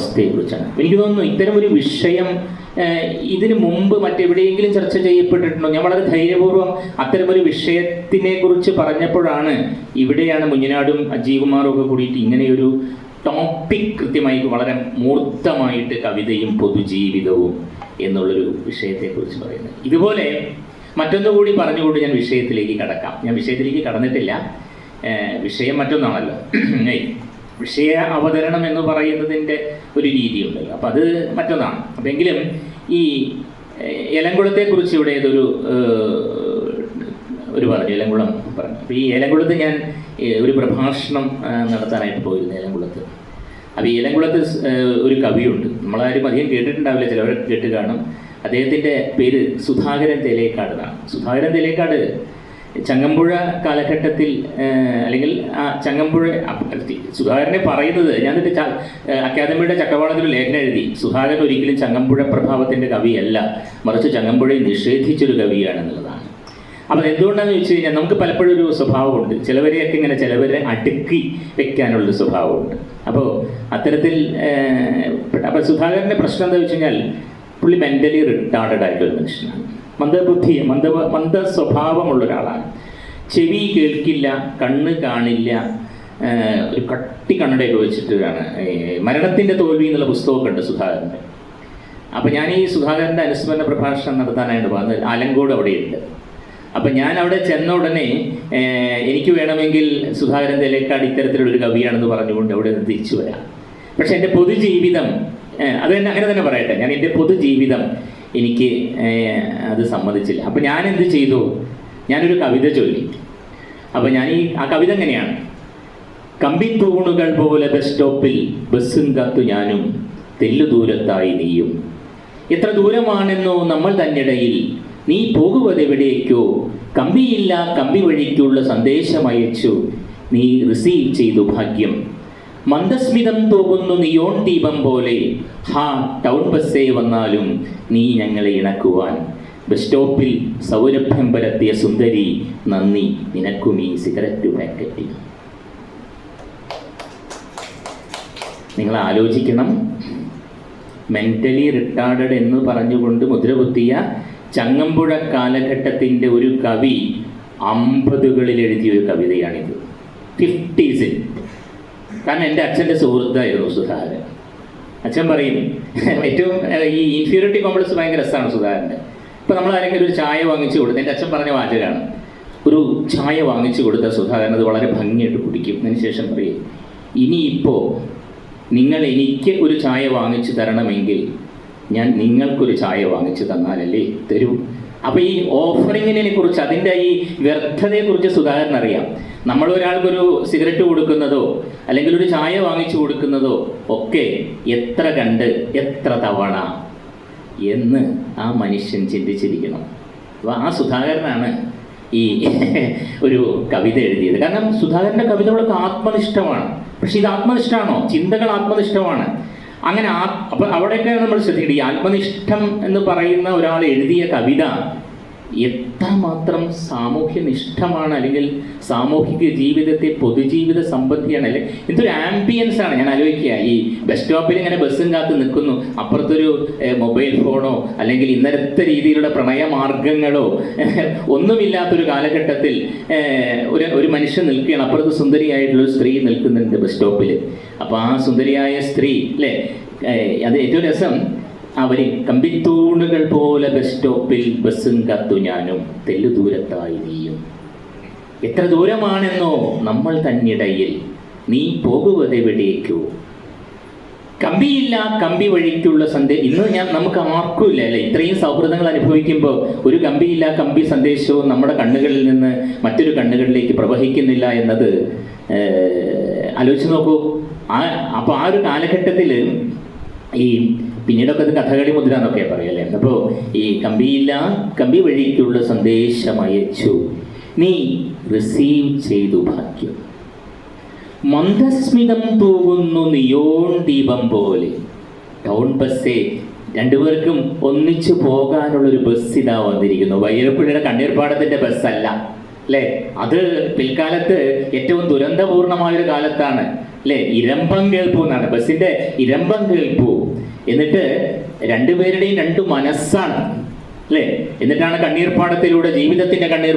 അവസ്ഥയെക്കുറിച്ചാണ്. എനിക്ക് തോന്നുന്നു ഇത്തരം ഒരു വിഷയം ഇതിനു മുമ്പ് മറ്റെവിടെയെങ്കിലും ചർച്ച ചെയ്യപ്പെട്ടിട്ടുണ്ടോ? ഞാൻ വളരെ ധൈര്യപൂർവം അത്തരമൊരു വിഷയത്തിനെ കുറിച്ച് പറഞ്ഞപ്പോഴാണ് ഇവിടെയാണ് മുഞ്ഞനാടും അജീവ്കുമാറും ഒക്കെ കൂടിയിട്ട് ഇങ്ങനെയൊരു ടോപ്പിക് കൃത്യമായി വളരെ മൂർത്തമായിട്ട് കവിതയും പൊതുജീവിതവും എന്നുള്ളൊരു വിഷയത്തെക്കുറിച്ച് പറയുന്നത്. ഇതുപോലെ മറ്റൊന്നുകൂടി പറഞ്ഞുകൊണ്ട് ഞാൻ വിഷയത്തിലേക്ക് കടക്കാം. ഞാൻ വിഷയത്തിലേക്ക് കടന്നിട്ടില്ല. വിഷയം മറ്റൊന്നാണല്ലോ. വിഷയ അവതരണം എന്ന് പറയുന്നതിന്റെ ഒരു രീതിയുണ്ടല്ലോ അപ്പം അത് മറ്റൊന്നാണ്. അപ്പം എങ്കിലും ഈ ഏലംകുളത്തെക്കുറിച്ച് ഇവിടെ ഇതൊരു ഒരു പറഞ്ഞു ഏലംകുളം പറഞ്ഞു. അപ്പോൾ ഈ ഏലംകുളത്ത് ഞാൻ ഒരു പ്രഭാഷണം നടത്താനായിട്ട് പോയിരുന്നു ഏലംകുളത്ത് അപ്പോൾ ഏലംകുളത്ത് ഒരു കവിയുണ്ട്. നമ്മളാരും അധികം കേട്ടിട്ടുണ്ടാവില്ല. ചിലവരൊക്കെ കേട്ട് കാണും. അദ്ദേഹത്തിന്റെ പേര് സുധാകരൻ തേലേക്കാട് എന്നാണ്. സുധാകരൻ തേലേക്കാട് ചങ്ങമ്പുഴ കാലഘട്ടത്തിൽ അല്ലെങ്കിൽ ആ ചങ്ങമ്പുഴ അപ്പ- സുധാകരനെ പറയുന്നത് ഞാൻ അക്കാദമിയുടെ ചക്രവാളത്തിൽ ലേഖനം എഴുതി. സുധാകരൻ ഒരിക്കലും ചങ്ങമ്പുഴ പ്രഭാവത്തിന്റെ കവിയല്ല. മറിച്ച് ചങ്ങമ്പുഴയെ നിഷേധിച്ചൊരു കവിയാണെന്നുള്ളതാണ്. അപ്പോൾ എന്തുകൊണ്ടാണെന്ന് വെച്ച് കഴിഞ്ഞാൽ നമുക്ക് പലപ്പോഴും ഒരു സ്വഭാവമുണ്ട്. ചിലവരെയൊക്കെ ഇങ്ങനെ ചിലവരെ അടുക്കി വെക്കാനുള്ളൊരു സ്വഭാവമുണ്ട്. അപ്പോൾ അത്തരത്തിൽ അപ്പോൾ സുധാകരന്റെ പ്രശ്നം എന്താ വെച്ച് കഴിഞ്ഞാൽ പുള്ളി മെന്റലി റിട്ടാർഡഡ് ആയിട്ടൊരു മനുഷ്യനാണ്. മന്ദബുദ്ധി മന്ദ മന്ദ സ്വഭാവമുള്ള ഒരാളാണ് ചെവി കേൾക്കില്ല കണ്ണ് കാണില്ല ഒരു കട്ടി കണ്ണടയൊക്കെ വെച്ചിട്ടാണ് മരണത്തിന്റെ തോൽവി എന്നുള്ള പുസ്തകമൊക്കെ ഉണ്ട് സുധാകരന്റെ. അപ്പോൾ ഞാൻ ഈ സുധാകരന്റെ അനുസ്മരണ പ്രഭാഷണം നടത്താനായിട്ട് വന്നത് ആലങ്കോട് അവിടെയുണ്ട്. അപ്പം ഞാൻ അവിടെ ചെന്ന ഉടനെ എനിക്ക് വേണമെങ്കിൽ സുധാകരൻ തേലേക്കാട് ഇത്തരത്തിലുള്ളൊരു കവിയാണെന്ന് പറഞ്ഞുകൊണ്ട് അവിടെ നിന്ന് തിരിച്ചു വരാം. പക്ഷെ എന്റെ പൊതുജീവിതം അത് തന്നെ അങ്ങനെ തന്നെ പറയട്ടെ. ഞാൻ എന്റെ പൊതുജീവിതം എനിക്ക് അത് സമ്മതിച്ചില്ല. അപ്പം ഞാൻ എന്ത് ചെയ്തു? ഞാനൊരു കവിത ചൊല്ലി. അപ്പം ഞാൻ ഈ ആ കവിത എങ്ങനെയാണ്? കമ്പിത്തൂണുകൾ പോലെ ബസ് സ്റ്റോപ്പിൽ ബസ്സും കത്തു ഞാനും തെല്ലു ദൂരത്തായി നീയും. എത്ര ദൂരമാണെന്നോ നമ്മൾ തന്നിടയിൽ നീ പോകുവതെവിടേക്കോ കമ്പിയില്ല കമ്പി വഴിക്കുള്ള സന്ദേശം അയച്ചു നീ റിസീവ് ചെയ്തു ഭാഗ്യം. മന്ദസ്മിതം തോകുന്നു നിയോൺ ദീപം പോലെ. ഹാ ടൗൺ ബസ്സേ വന്നാലും നീ ഞങ്ങളെ ഇണക്കുവാൻ. ബസ് സ്റ്റോപ്പിൽ സൗരഭ്യം പരത്തിയ സുന്ദരി നന്ദി നിനക്കും ഈ സിഗരറ്റ് പാക്കറ്റ് നിങ്ങൾ ആലോചിക്കണം. മെന്റലി റിട്ടാർഡഡ് എന്ന് പറഞ്ഞുകൊണ്ട് മുദ്രകുത്തിയ ചങ്ങമ്പുഴ കാലഘട്ടത്തിന്റെ ഒരു കവി അമ്പതുകളിൽ എഴുതിയ ഒരു കവിതയാണിത്. ഫിഫ്റ്റീസിൽ. കാരണം എന്റെ അച്ഛന്റെ സുഹൃത്തായിരുന്നു സുധാകരൻ. അച്ഛൻ പറയും ഏറ്റവും ഈ ഇൻഫീരിയോറിറ്റി കോംപ്ലക്സ് ഭയങ്കര രസമാണ് സുധാകരന്റെ. ഇപ്പം നമ്മൾ ആരെങ്കിലും ഒരു ചായ വാങ്ങിച്ചു കൊടുത്ത് എന്റെ അച്ഛൻ പറഞ്ഞ വാചകമാണ് ഒരു ചായ വാങ്ങിച്ചു കൊടുത്ത സുധാകരൻ അത് വളരെ ഭംഗിയായിട്ട് കുടിക്കും. അതിനുശേഷം പറയും ഇനിയിപ്പോൾ നിങ്ങൾ എനിക്ക് ഒരു ചായ വാങ്ങിച്ചു തരണമെങ്കിൽ ഞാൻ നിങ്ങൾക്കൊരു ചായ വാങ്ങിച്ചു തന്നാലല്ലേ തരൂ? അപ്പോൾ ഈ ഓഫറിങ്ങിനെ കുറിച്ച് അതിന്റെ ഈ വ്യർത്ഥതയെക്കുറിച്ച് സുധാകരൻ അറിയാം നമ്മൾ ഒരാൾക്കൊരു സിഗരറ്റ് കൊടുക്കുന്നതോ അല്ലെങ്കിൽ ഒരു ചായ വാങ്ങിച്ചു കൊടുക്കുന്നതോ ഒക്കെ എത്ര കണ്ട് എത്ര തവണ എന്ന് ആ മനുഷ്യൻ ചിന്തിച്ചിരിക്കണം. അപ്പോൾ ആ സുധാകരനാണ് ഈ ഒരു കവിത എഴുതിയത്. കാരണം സുധാകരന്റെ കവിതകളൊക്കെ ആത്മനിഷ്ഠമാണ്. പക്ഷെ ഇത് ആത്മനിഷ്ഠമാണോ ചിന്തകൾ ആത്മനിഷ്ഠമാണ്. അങ്ങനെ ആ അപ്പം അവിടെയൊക്കെ നമ്മൾ ശ്രദ്ധിക്കേണ്ടത്. ഈ ആത്മനിഷ്ഠം എന്ന് പറയുന്ന ഒരാൾ എഴുതിയ കവിത എത്രമാത്രം സാമൂഹ്യനിഷ്ഠമാണ് അല്ലെങ്കിൽ സാമൂഹിക ജീവിതത്തെ പൊതുജീവിത സംബന്ധിയാണ് അല്ലെ? എന്തൊരു ആംബിയൻസ് ആണ്. ഞാൻ ആലോചിക്കുക ഈ ബസ് സ്റ്റോപ്പിൽ ഇങ്ങനെ ബസ്സും കാത്ത് നിൽക്കുന്നു. അപ്പുറത്തൊരു മൊബൈൽ ഫോണോ അല്ലെങ്കിൽ ഇന്നലത്തെ രീതിയിലുള്ള പ്രണയമാർഗങ്ങളോ ഒന്നുമില്ലാത്തൊരു കാലഘട്ടത്തിൽ ഒരു ഒരു മനുഷ്യൻ നിൽക്കുകയാണ്. അപ്പുറത്ത് സുന്ദരിയായിട്ടുള്ള ഒരു സ്ത്രീ നിൽക്കുന്നുണ്ട് ബസ് സ്റ്റോപ്പിൽ അപ്പോൾ ആ സുന്ദരിയായ സ്ത്രീ അല്ലേ? അത് ഏറ്റവും രസം അവർ കമ്പിത്തൂണുകൾ പോലെ ബസ് സ്റ്റോപ്പിൽ ബസ്സും കത്തു ഞാനും തെല്ലു ദൂരത്തായി നീയും എത്ര ദൂരമാണെന്നോ നമ്മൾ തന്നിടയിൽ നീ പോകുവതെവിടേക്കോ. കമ്പിയില്ല കമ്പി വഴിക്കുള്ള സന്ദേശം ഇന്ന് ഞാൻ നമുക്ക് ആർക്കും ഇല്ല അല്ലെ? ഇത്രയും സൗഹൃദങ്ങൾ അനുഭവിക്കുമ്പോൾ ഒരു കമ്പിയില്ല കമ്പി സന്ദേശവും നമ്മുടെ കണ്ണുകളിൽ നിന്ന് മറ്റൊരു കണ്ണുകളിലേക്ക് പ്രവഹിക്കുന്നില്ല എന്നത് ആലോചിച്ച് നോക്കൂ. ആ അപ്പോൾ ആ ഒരു കാലഘട്ടത്തിൽ ഈ പിന്നീടൊക്കെ അത് കഥകളി മുദ്ര എന്നൊക്കെ പറയല്ലേ അപ്പോൾ ഈ കമ്പിയില്ല കമ്പി വഴിക്കുള്ള സന്ദേശം അയച്ചു. നീ റിസീവ് ചെയ്തു ഭാഗ്യം. മന്ദസ്മിതം തൂകുന്നു നിയോൺ ദീപം പോലെ. ടൗൺ ബസ്സേ രണ്ടുപേർക്കും ഒന്നിച്ചു പോകാനുള്ള ഒരു ബസ് ഇതാ വന്നിരിക്കുന്നു. വൈരപ്പുഴയുടെ കണ്ണീർപ്പാടത്തിന്റെ ബസ്സല്ല. അല്ലേ അത് പിൽക്കാലത്ത് ഏറ്റവും ദുരന്തപൂർണമായ ഒരു കാലത്താണ്. അല്ലേ ഇരമ്പം കേൾപ്പു എന്നാണ്. ബസ്സിന്റെ ഇരമ്പം കേൾപ്പു. എന്നിട്ട് രണ്ടുപേരുടെയും രണ്ടു മനസ്സാണ്. അല്ലേ എന്നിട്ടാണ് കണ്ണീർപ്പാടത്തിലൂടെ ജീവിതത്തിന്റെ കണ്ണീർ